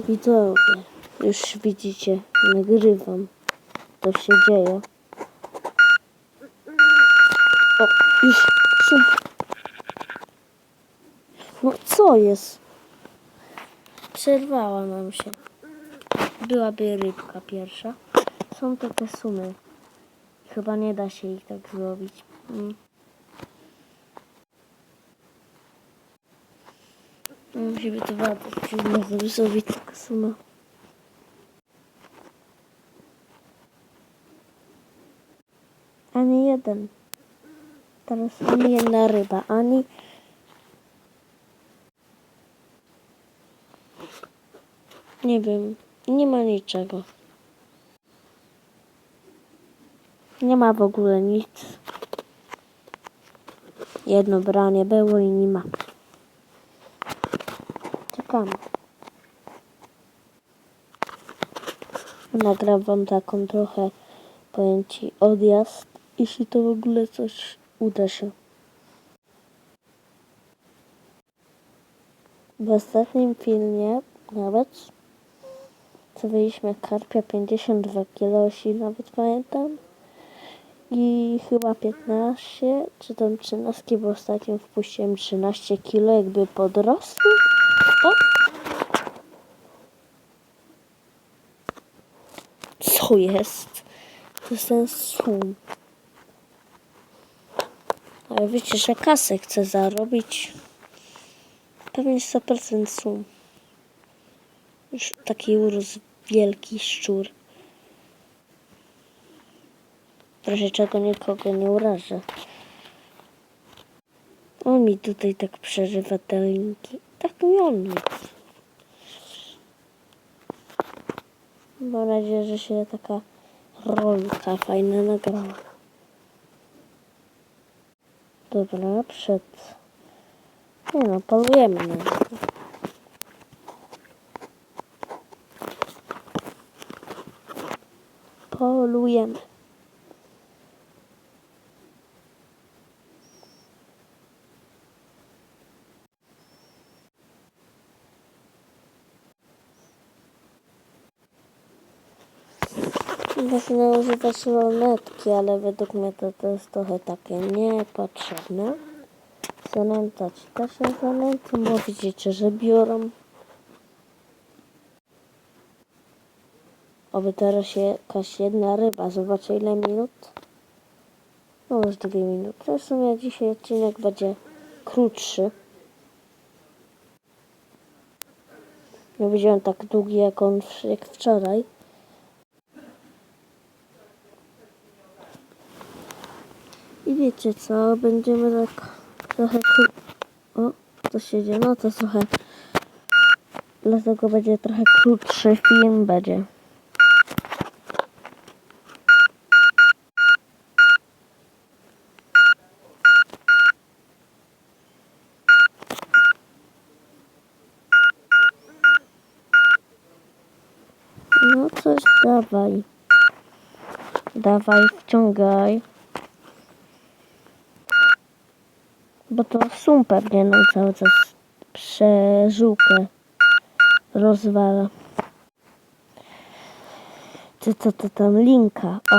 Widzowie, już widzicie, nagrywam. To się dzieje. O, już są. No co jest? Przerwała nam się. Byłaby rybka pierwsza. Są te sumy. Chyba nie da się ich tak zrobić. Musi być wada, żeby zrobić taka suma. Ani jeden. Teraz ani jedna ryba, ani... Nie wiem, nie ma niczego. Nie ma w ogóle nic. Jedno branie było i nie ma. Czekamy. Nagram wam taką trochę pojęci odjazd, jeśli to w ogóle coś uda się. W ostatnim filmie nawet złowiliśmy karpia 52 kg, jeśli nawet pamiętam. I chyba 15, czy tam 13, bo ostatnio wpuściłem 13 kg, jakby podrosły. O! Co jest? To jest ten sum. Ale wiecie, że kasę chcę zarobić. Pewnie 100% sum. Już taki urósł wielki szczur. Razie czego nikogo nie urażę. On mi tutaj tak przeżywa te linki. Nic. Mam nadzieję, że się taka rolka fajna nagrała. Dobra, przed... Nie no, polujemy na niego. Polujemy. Można używać lornetki, ale według mnie to, to jest trochę takie niepotrzebne. Zanętać też nie zanęcam, bo widzicie, że biorą. Oby teraz się jakaś jedna ryba. Zobaczę ile minut. No już dwie minuty. W sumie dzisiaj odcinek będzie krótszy. Nie widziałem tak długi jak on jak wczoraj. Wiecie co, będziemy tak trochę. O, co się dzieje? No to trochę... Dlatego będzie trochę krótszy film będzie. No coś dawaj. Dawaj, wciągaj. Bo to sum pewnie nam cały czas przeżółkę rozwala. Czy to, to tam linka? O.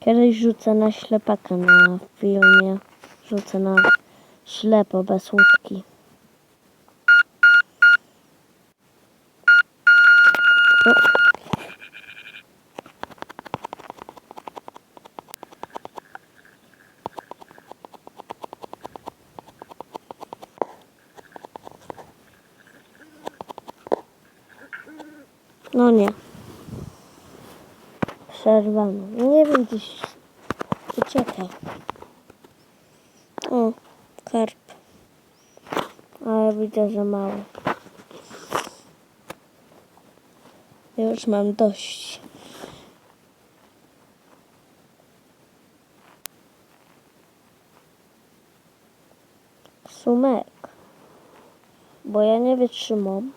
Kiedyś rzucę na ślepaka na filmie. Rzucę na ślepo bez łódki. No nie. Przerwano. Nie wiem, gdzieś ucieka. O, karp. Ale widzę, że mało. Już mam dość. Sumek. Bo ja nie wytrzymam.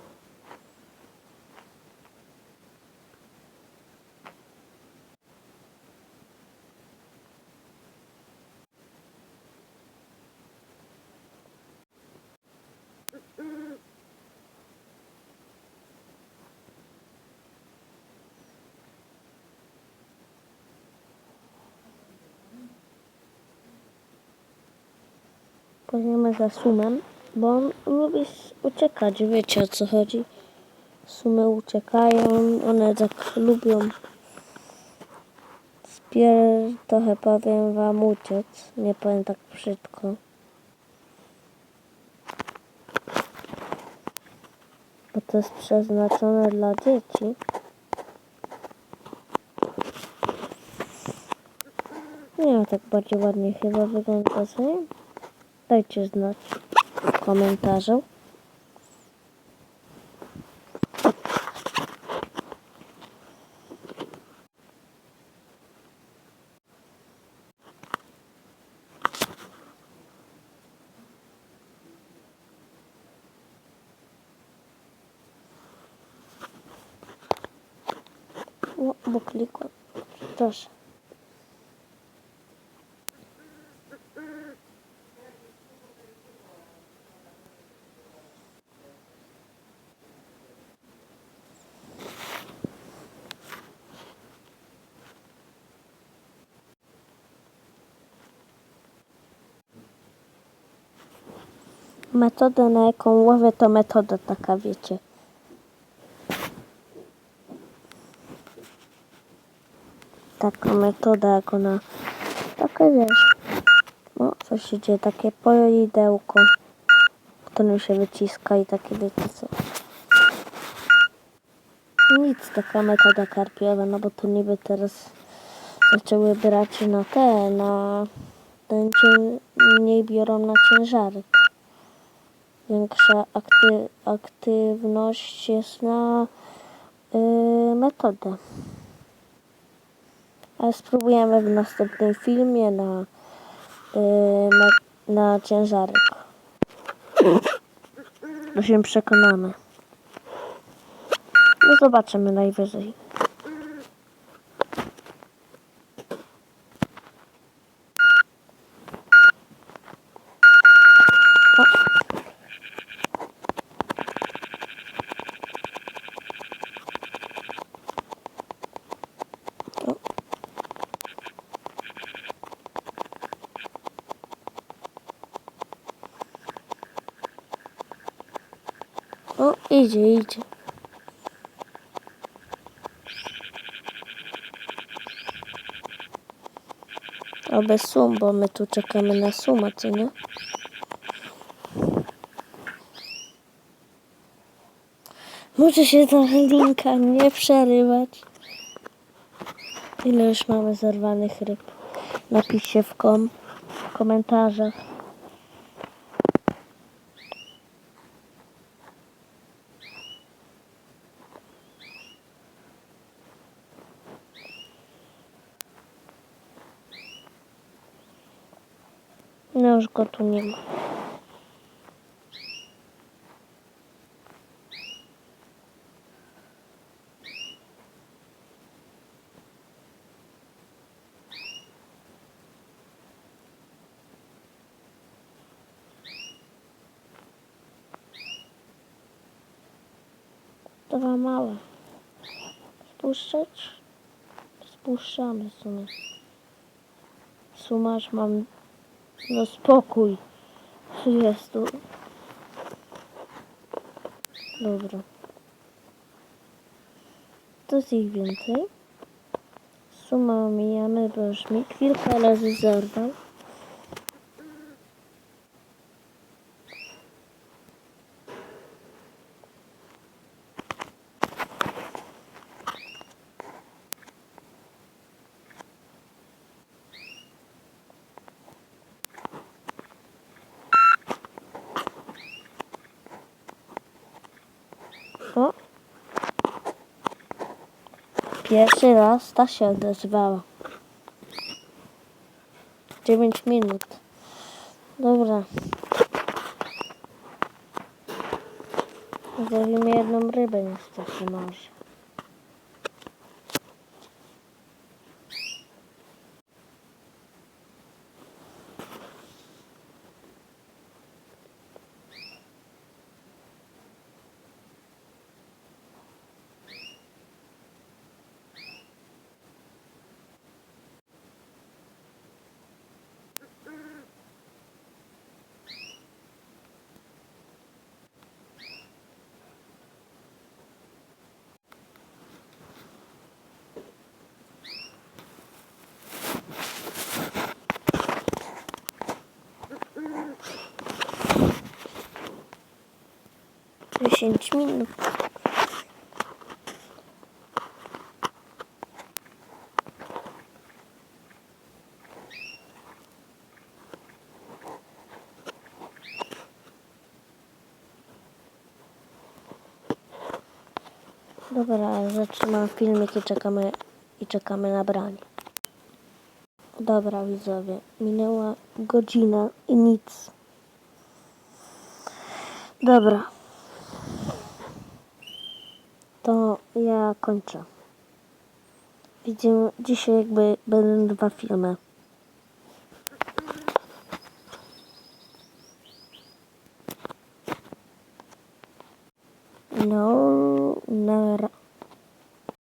Płyniemy za sumem, bo on lubi uciekać, wiecie o co chodzi. Sumy uciekają, one tak lubią spier... trochę powiem wam uciec, nie powiem tak brzydko. Bo to jest przeznaczone dla dzieci. Nie tak bardziej ładnie chyba wygląda, co nie? Dajcie znać w komentarzu. O, bo klikłem. Metoda, na jaką łowię, to metoda taka, wiecie. Taka metoda, jak ona... Taka, wiesz... O, co się dzieje? Takie poidełko, którym się wyciska i takie, wiecie co. Nic, taka metoda karpiowa, no bo tu niby teraz zaczęły brać na te, na... Ten cię mniej biorą na ciężarek większa akty, aktywność jest na y, metodę. Ale spróbujemy w następnym filmie na, y, na ciężarek. To się przekonamy. No zobaczymy najwyżej. O, idzie, idzie. O, bez sum, bo my tu czekamy na suma, co nie? Muszę się trochę linka nie przerywać. Ile już mamy zerwanych ryb? Napiszcie w, kom w komentarzach. Go tu nie ma. Dwa małe. Spuszczać? Spuszczamy w sumie. Sumarz mam no spokój. Jest tu. Dobra. To jest ich więcej. Suma omijamy, bo już mi kilka razy zerwał. O. Pierwszy raz ta się odezwała. 9 minut. Dobra. Złowimy jedną rybę niestety może. 10 minut. Dobra, zatrzymam filmik i czekamy, i czekamy na branie. Dobra widzowie, minęła godzina i nic. Dobra. To kończę. Widzimy dzisiaj jakby będą dwa filmy.